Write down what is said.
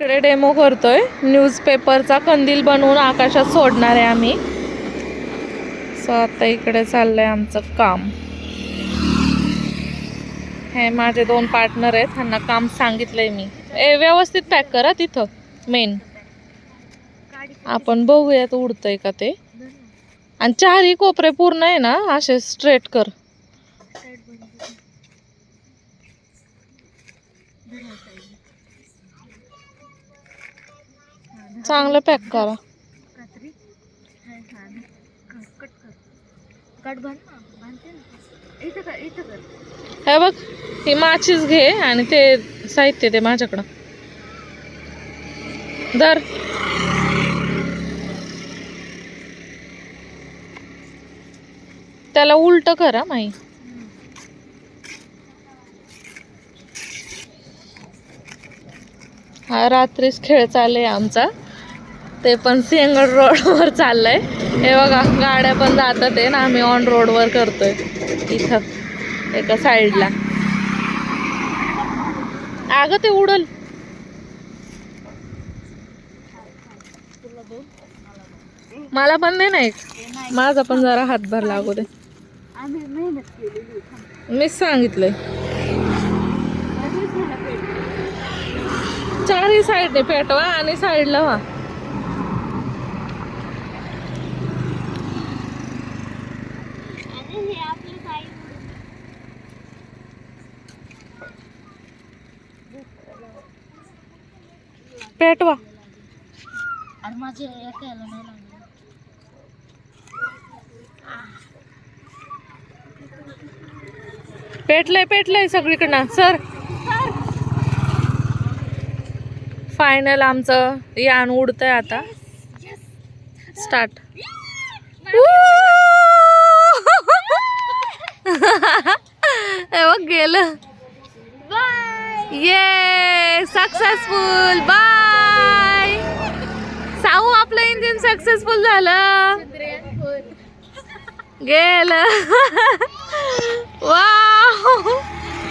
इकडे डेमो करतोय. न्यूजपेपरचा कंदील बनवून आकाशात सोडणार आहे आम्ही. सो आता इकडे चाललंय आमचं काम. हे माझे दोन पार्टनर आहेत. त्यांना काम सांगितलंय मी. ए व्यवस्थित पॅक करा तिथं मेन आपण बघूयात उडतंय का ते. आणि चारही कोपरे पूर्ण आहे ना असे स्ट्रेट कर. चांगलं पॅक करा. हे बघ ही माचीच घे आणि ते साहित्य ते माझ्याकडं. दर त्याला उलट करा माई. हा रात्रीच खेळ चाललाय आमचा. ते पण सिंगड रोडवर चाललंय. हे बघा गाड्या पण जातात आहे ना आम्ही ऑन रोडवर करतोय. इथं एका साईडला अगं ते उडल. मला पण दे ना एक माझा पण जरा हातभार लागू दे. मीच सांगितलंय. चारही साईडने पेटवा आणि साईडला व्हा. पेटवा. पेटलंय पेटलंय सगळीकडनं. सर. फायनल आमचं यान उडतंय आता. स्टार्ट गेलं. ये सक्सेसफुल बाय साऊ आपलं इंजिन सक्सेसफुल झालं. गेलं. वाव